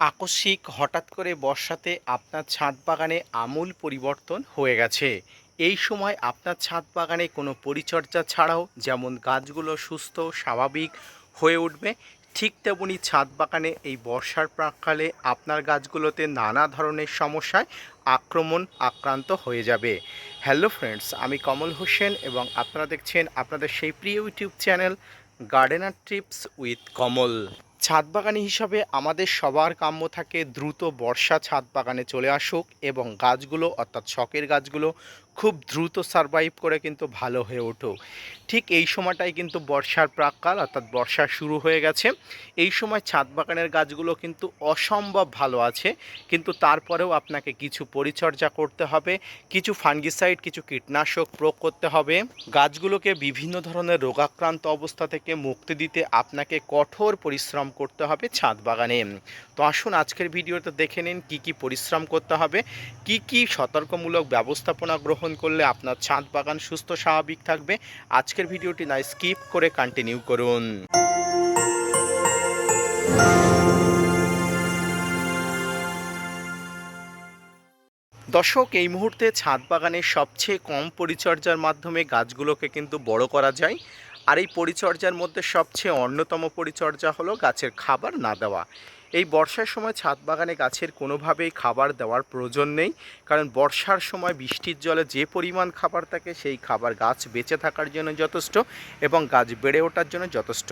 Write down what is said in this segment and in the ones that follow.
আকস্মিক হঠাৎ করে বর্ষাতে আপনার ছাদ বাগানে আমূল পরিবর্তন হয়ে গেছে। এই সময় আপনার ছাদ বাগানে কোনো পরিচর্যা ছাড়াও যেমন গাছগুলো সুস্থ, স্বাভাবিক হয়ে উঠবে, ঠিক তেমনি ছাদ বাগানে এই বর্ষার প্রাককালে আপনার গাছগুলোতে নানা ধরনের সমস্যায় আক্রমণ আক্রান্ত হয়ে যাবে। হ্যালো ফ্রেন্ডস আমি কমল হোসেন এবং আপনারা দেখছেন আপনাদের সেই প্রিয় YouTube channel gardener trips with Kamal. ছাদ বাগানি হিসাবে আমাদের সবার কাম্য থাকে দ্রুত বর্ষা ছাদ বাগানে চলে আসুক এবং গাছগুলো, অর্থাৎ শখের গাছগুলো খুব দ্রুত সারভাইভ করে কিন্তু ভালো হয়ে উঠুক ঠিক এই সময়টাই কিন্তু বর্ষার প্রাককাল, অর্থাৎ বর্ষা শুরু হয়ে গেছে। এই সময় ছাদ বাগানের গাছগুলো কিন্তু অসম্ভব ভালো আছে। কিন্তু তারপরেও আপনাকে কিছু পরিচর্যা করতে হবে, কিছু ফাঙ্গিসাইড কিছু কীটনাশক প্রয়োগ করতে হবে। গাছগুলোকে বিভিন্ন ধরনের রোগাক্রান্ত অবস্থা থেকে মুক্তি দিতে আপনাকে কঠোর পরিশ্রম করতে হবে ছাদ বাগানে। তো আসুন আজকের ভিডিওতে দেখে নিন কী কী পরিশ্রম করতে হবে, কি কি সতর্কমূলক ব্যবস্থাপনা গ্রহণ করলে আপনার ছাদ বাগান সুস্থ, স্বাভাবিক থাকবে। আজকের ভিডিওটি না, স্কিপ করে কন্টিনিউ করুন। দর্শক, এই মুহূর্তে ছাদ বাগানের সবচেয়ে কম পরিচর্যার মাধ্যমে গাছগুলোকে কিন্তু বড় করা যায়। আর এই পরিচর্যার মধ্যে সবচেয়ে অন্যতম পরিচর্যা হলো গাছের খাবার না দেওয়া। এই বর্ষার সময় ছাদ বাগানে গাছের কোনোভাবেই খাবার দেওয়ার প্রয়োজন নেই, কারণ বর্ষার সময় বৃষ্টির জলে যে পরিমাণ খাবার থাকে, সেই খাবার গাছ বেঁচে থাকার জন্য যথেষ্ট এবং গাছ বেড়ে ওঠার জন্য যথেষ্ট।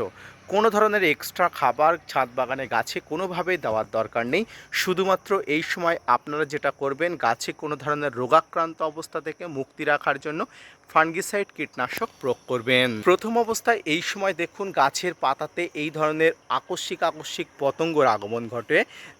কোনো ধরনের এক্সট্রা খাবার ছাদ বাগানে গাছে কোনোভাবেই দেওয়ার দরকার নেই। শুধুমাত্র এই সময় আপনারা যেটা করবেন, গাছে কোনো ধরনের রোগাক্রান্ত অবস্থা থেকে মুক্তি রাখার জন্য ফাঙ্গিসাইড কীটনাশক প্রয়োগ করবেন। প্রথম অবস্থায় এই সময় দেখুন গাছের পাতাতে এই ধরনের আকস্মিক আকস্মিক পতঙ্গর আগমন ঘটে।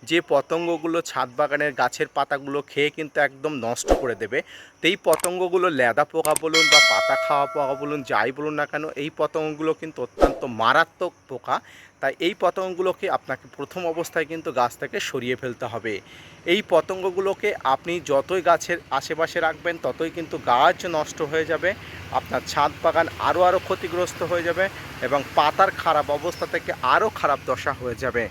যে পতঙ্গগুলো ছাদ বাগানের গাছের পাতাগুলো খেয়ে কিন্তু একদম নষ্ট করে দেবে। তো এই পতঙ্গগুলো লেদা পোকা বলুন বা পাতা খাওয়া পোকা বলুন, যাই বলুন না কেন, এই পতঙ্গগুলো কিন্তু অত্যন্ত মারাত্মক পোকা, তাই এই পতঙ্গগুলোকে আপনাকে প্রথম অবস্থায় কিন্তু গাছ থেকে সরিয়ে ফেলতে হবে। এই পতঙ্গগুলোকে আপনি যতই গাছের আশেপাশে রাখবেন, ততই কিন্তু গাছ নষ্ট হয়ে যাবে, আপনার ছাদ বাগান আরও আরও ক্ষতিগ্রস্ত হয়ে যাবে এবং পাতার খারাপ অবস্থা থেকে আরও খারাপ দশা হয়ে যাবে।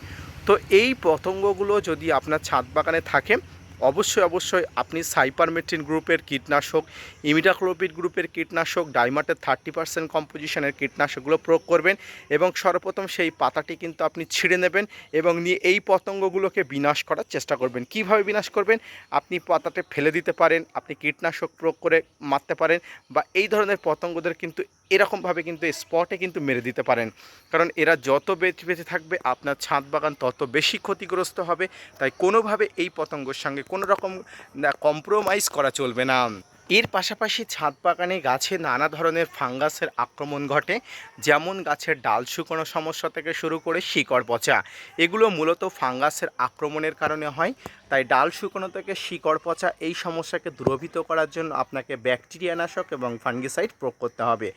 তো এই পতঙ্গগুলো যদি আপনার ছাদ বাগানে থাকে অবশ্যই অবশ্যই আপনি সাইপারমেট্রিন গ্রুপের কীটনাশক ইমিডাক্লোপিড গ্রুপের কীটনাশক, ডাইমাটের থার্টি পার্সেন্ট কম্পোজিশনের কীটনাশকগুলো প্রয়োগ করবেন এবং সর্বপ্রথম সেই পাতাটি কিন্তু আপনি ছিঁড়ে নেবেন এবং নিয়ে এই পতঙ্গগুলোকে বিনাশ করার চেষ্টা করবেন। কীভাবে বিনাশ করবেন? আপনি পাতাতে ফেলে দিতে পারেন, আপনি কীটনাশক প্রয়োগ করে মারতে পারেন বা এই ধরনের পতঙ্গদের কিন্তু এরকমভাবে কিন্তু স্পটে কিন্তু মেরে দিতে পারেন। কারণ এরা যত বেঁচে বেঁচে থাকবে, আপনার ছাদ বাগান তত বেশি ক্ষতিগ্রস্ত হবে। তাই কোনোভাবে এই পতঙ্গর সঙ্গে কোনো রকম কম্প্রোমাইজ করা চলবে না। এর পাশাপাশি ছাদ বাগানে গাছে নানা ধরনের ফাঙ্গাসের আক্রমণ ঘটে, যেমন গাছের ডাল শুকনো সমস্যা থেকে শুরু করে শিকড় পচা। এগুলো মূলত ফাঙ্গাসের আক্রমণের কারণে হয়, তাই ডাল শুকনো থেকে শিকড় পচা এই সমস্যাকে দূরভীত করার জন্য আপনাকে ব্যাকটেরিয়া নাশক এবং ফাঙ্গিসাইড প্রয়োগ করতে হবে।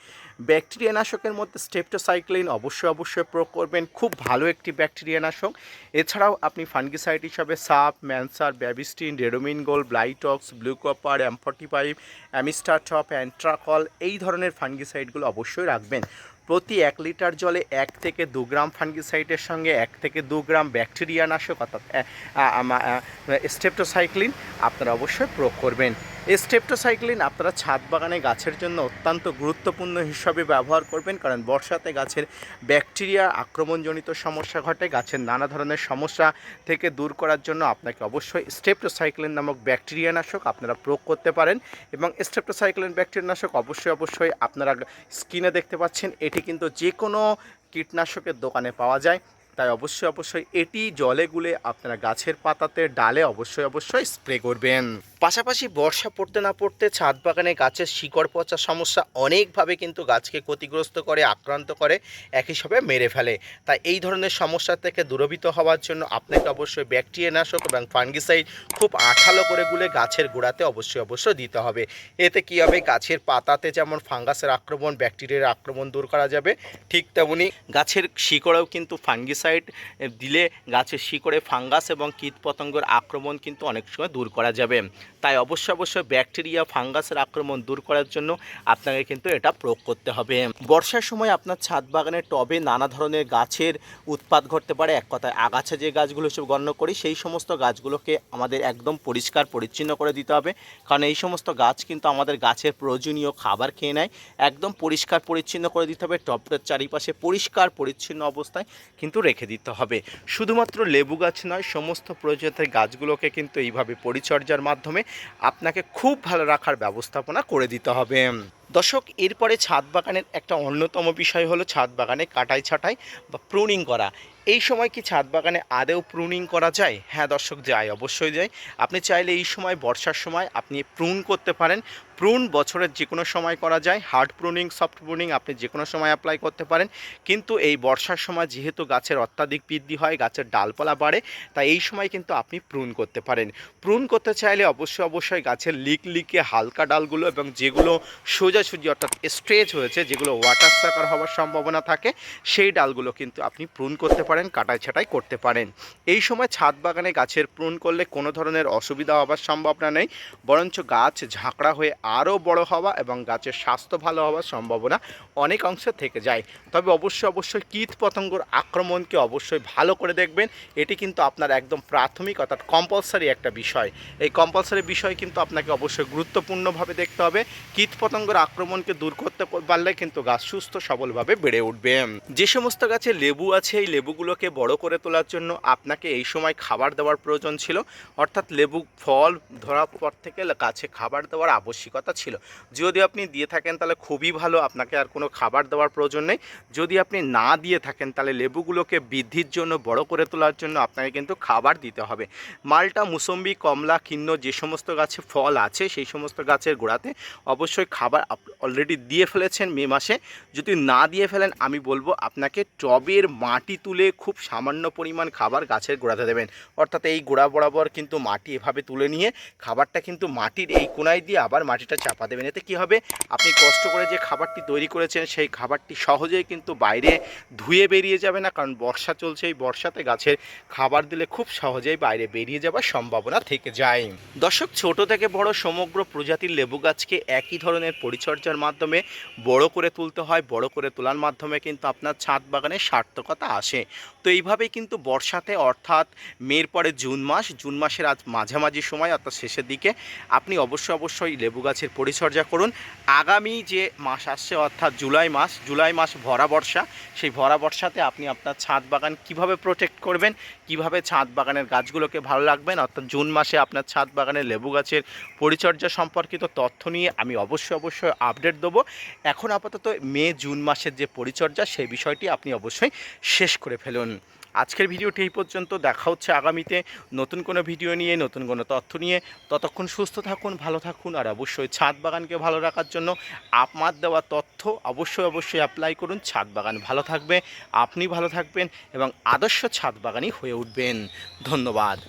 ব্যাকটেরিয়া নাশকের মধ্যে স্টেপটোসাইক্লিন অবশ্যই অবশ্যই প্রয়োগ করবেন, খুব ভালো একটি ব্যাকটেরিয়া নাশক এছাড়াও আপনি ফাঙ্গিসাইড হিসাবে সাপ, ম্যানসার, Bavistin Ridomil Gold Blitox blue copper M forty five Amistar Top Antracol এই ধরনের ফাঙ্গিসাইডগুলো অবশ্যই রাখবেন। প্রতি এক লিটার জলে এক থেকে দু গ্রাম ফাঙ্গিসাইডের সঙ্গে এক থেকে দু গ্রাম ব্যাকটেরিয়া নাশক অর্থাৎ স্টেপটোসাইক্লিন আপনারা অবশ্যই প্রয়োগ করবেন। স্টেপটোসাইক্লিন আপনারা ছাদ বাগানে গাছের জন্য অত্যন্ত গুরুত্বপূর্ণ হিসাবে ব্যবহার করবেন, কারণ বর্ষাতে গাছের ব্যাকটেরিয়া আক্রমণজনিত সমস্যা ঘটে, গাছের নানা ধরনের সমস্যা থেকে দূর করার জন্য আপনাকে অবশ্যই স্টেপটোসাইক্লিন নামক ব্যাকটেরিয়া নাশক আপনারা প্রয়োগ করতে পারেন এবং স্টেপটোসাইক্লিন ব্যাকটেরিয়া নাশক অবশ্যই অবশ্যই আপনারা স্ক্রিনে দেখতে পাচ্ছেন, এটি কিন্তু যে কোনো কীটনাশকের দোকানে পাওয়া যায়। তাই অবশ্যই অবশ্যই এটি জলে গুলে আপনারা গাছের পাতাতে ডালে অবশ্যই অবশ্যই স্প্রে করবেন। পাশাপাশি বর্ষা পড়তে না পড়তে ছাদ বাগানে গাছের শিকড় পচা সমস্যা অনেকভাবে কিন্তু গাছকে ক্ষতিগ্রস্ত করে, আক্রান্ত করে, একই সাথে মেরে ফেলে। তাই এই ধরনের সমস্যা থেকে দূরভীত হওয়ার জন্য আপনাকে অবশ্যই ব্যাকটেরিয়া নাশক এবং ফাঙ্গিসাইড খুব আঠালো করে গুলে গাছের গোড়াতে অবশ্যই অবশ্যই দিতে হবে। এতে কী হবে? গাছের পাতাতে যেমন ফাঙ্গাসের আক্রমণ, ব্যাকটেরিয়ার আক্রমণ দূর করা যাবে, ঠিক তেমনি গাছের শিকড়েও কিন্তু ফাঙ্গিসাইড ফাঙ্গিসাইড দিলে গাছের শিকড়ে ফাঙ্গাস এবং কীটপতঙ্গের আক্রমণ কিন্তু অনেক সময় দূর করা যাবে। তাই অবশ্যই অবশ্যই ব্যাকটেরিয়া, ফাঙ্গাসের আক্রমণ দূর করার জন্য আপনাকে কিন্তু এটা প্রয়োগ করতে হবে। বর্ষার সময় আপনার ছাদ বাগানের টবে নানা ধরনের গাছের উৎপাদ ঘটতে পারে। এক কথায় আগাছা যে গাছগুলো হিসেবে গণ্য করি, সেই সমস্ত গাছগুলোকে আমাদের একদম পরিষ্কার, পরিচ্ছন্ন করে দিতে হবে। কারণ এই সমস্ত গাছ কিন্তু আমাদের গাছের প্রয়োজনীয় খাবার খেয়ে নেয়। একদম পরিষ্কার, পরিচ্ছন্ন করে দিতে হবে। টবটার চারিপাশে পরিষ্কার, পরিচ্ছন্ন অবস্থায় কিন্তু রেখে দিতে হবে। শুধুমাত্র লেবু গাছ নয়, সমস্ত প্রজাতির গাছগুলোকে কিন্তু এইভাবে পরিচর্যার মাধ্যমে আপনাকে খুব ভালো রাখার ব্যবস্থাপনা করে দিতে হবে। দর্শক, এরপরে ছাদ বাগানের একটা অন্যতম বিষয় হলো ছাদ বাগানে কাটাই ছাটাই বা প্রুনিং করা। এই সময় কি ছাদ বাগানে আদেও প্রুনিং করা যায়? হ্যাঁ দর্শক, যায়, অবশ্যই যায়। আপনি চাইলে এই সময়, বর্ষার সময় আপনি প্রুন করতে পারেন। প্রুন বছরের যে কোনো সময় করা যায়। হার্ড প্রুনিং সফট প্রুনিং আপনি যে কোনো সময় অ্যাপ্লাই করতে পারেন। কিন্তু এই বর্ষার সময় যেহেতু গাছের অত্যাধিক বৃদ্ধি হয়, গাছের ডালপালা বাড়ে, তাই এই সময় কিন্তু আপনি প্রুন করতে পারেন। প্রুন করতে চাইলে অবশ্যই অবশ্যই গাছের লিক লিকে হালকা ডালগুলো এবং যেগুলো সোজাসুজি অর্থাৎ স্ট্রেচ হয়েছে, যেগুলো ওয়াটার সাকার হওয়ার সম্ভাবনা থাকে, সেই ডালগুলো কিন্তু আপনি প্রুন করতে পারেন, কাটাই ছাটাই করতে পারেন। এই সময় ছাদ বাগানে গাছের প্রুন করলে কোনো ধরনের অসুবিধা হওয়ার সম্ভাবনা নেই, বরঞ্চ গাছ ঝাঁকড়া হয়ে আরও বড় হওয়া এবং গাছের স্বাস্থ্য ভালো হওয়ার সম্ভাবনা অনেক অংশে থেকে যায়। তবে অবশ্যই অবশ্যই কীট পতঙ্গর আক্রমণকে অবশ্যই ভালো করে দেখবেন। এটি কিন্তু আপনার একদম প্রাথমিক অর্থাৎ কম্পালসারি একটা বিষয়। এই কম্পালসারি বিষয় কিন্তু আপনাকে অবশ্যই গুরুত্বপূর্ণভাবে দেখতে হবে। কীট পতঙ্গের আক্রমণকে দূর করতে পারলে কিন্তু গাছ সুস্থ, সবলভাবে বেড়ে উঠবে। যে সমস্ত গাছে লেবু আছে, এই লেবুগুলোকে বড় করে তোলার জন্য আপনাকে এই সময় খাবার দেওয়ার প্রয়োজন ছিল। অর্থাৎ লেবু, ফল ধরার পর থেকে গাছে খাবার দেওয়ার আবশ্যিকতা ছিল। যদি আপনি দিয়ে থাকেন তাহলে খুবই ভালো, আপনাকে আর কোনো খাবার দেওয়ার প্রয়োজন নেই। যদি আপনি না দিয়ে থাকেন তাহলে লেবুগুলোকে বৃদ্ধির জন্য, বড় করে তোলার জন্য আপনাকে কিন্তু খাবার দিতে হবে। মালটা, মুসম্বি, কমলা কিন্ন যে সমস্ত গাছে ফল আছে, সেই সমস্ত গাছের গোড়াতে অবশ্যই খাবার অলরেডি দিয়ে ফেলেছেন মে মাসে। যদি না দিয়ে ফেলেন, আমি বলব আপনাকে টবের মাটি তুলে খুব সামান্য পরিমাণ খাবার গাছের গোড়াতে দেবেন। অর্থাৎ এই গোড়া বরাবর কিন্তু মাটি এভাবে তুলে নিয়ে খাবারটা কিন্তু মাটির এই কোনায় দিয়ে আবার মাটিটা চাপা দেবেন। এতে কী হবে? আপনি কষ্ট করে যে খাবারটি তৈরি করেছেন, সেই খাবারটি সহজেই কিন্তু বাইরে ধুয়ে বেরিয়ে যাবে না, কারণ বর্ষা চলছে। এই বর্ষাতে গাছের খাবার দিলে খুব সহজেই বাইরে বেরিয়ে যাওয়ার সম্ভাবনা থেকে যায়। দর্শক, ছোট থেকে বড় সমগ্র প্রজাতির লেবু গাছকে একই ধরনের পরিচর্যার মাধ্যমে বড় করে তুলতে হয়, বড় করে তোলার মাধ্যমে কিন্তু আপনার ছাদ বাগানে সার্থকতা আসে। তো এইভাবেই কিন্তু বর্ষাতে অর্থাৎ মের পরে জুন মাস, জুন মাসের আজ মাঝামাঝি সময় অর্থাৎ শেষের দিকে আপনি অবশ্যই অবশ্যই লেবু গাছের পরিচর্যা করুন। আগামী যে মাস আসছে অর্থাৎ জুলাই মাস জুলাই মাস ভরা বর্ষা, সেই ভরা বর্ষাতে আপনি আপনার ছাদ বাগান কীভাবে প্রোটেক্ট করবেন, কীভাবে ছাদ বাগানের গাছগুলোকে ভালো রাখবেন, অর্থাৎ জুন মাসে আপনার ছাদ বাগানের লেবু গাছের পরিচর্যা সম্পর্কিত তথ্য নিয়ে আমি অবশ্যই অবশ্যই আপডেট দেবো। এখন আপাতত মে, জুন মাসের যে পরিচর্যা, সেই বিষয়টি আপনি অবশ্যই শেষ করে ফেলুন। আজকের ভিডিওটি এই পর্যন্ত। দেখা হচ্ছে আগামীতে নতুন কোনো ভিডিও নিয়ে, নতুন কোনো তথ্য নিয়ে। ততক্ষণ সুস্থ থাকুন, ভালো থাকুন, আর অবশ্যই ছাদ বাগানকে ভালো রাখার জন্য আপনার দেওয়া তথ্য অবশ্যই অবশ্যই অ্যাপ্লাই করুন। ছাদ বাগান ভালো থাকবে, আপনি ভালো থাকবেন এবং আদর্শ ছাদ বাগানই হয়ে উঠবেন। ধন্যবাদ।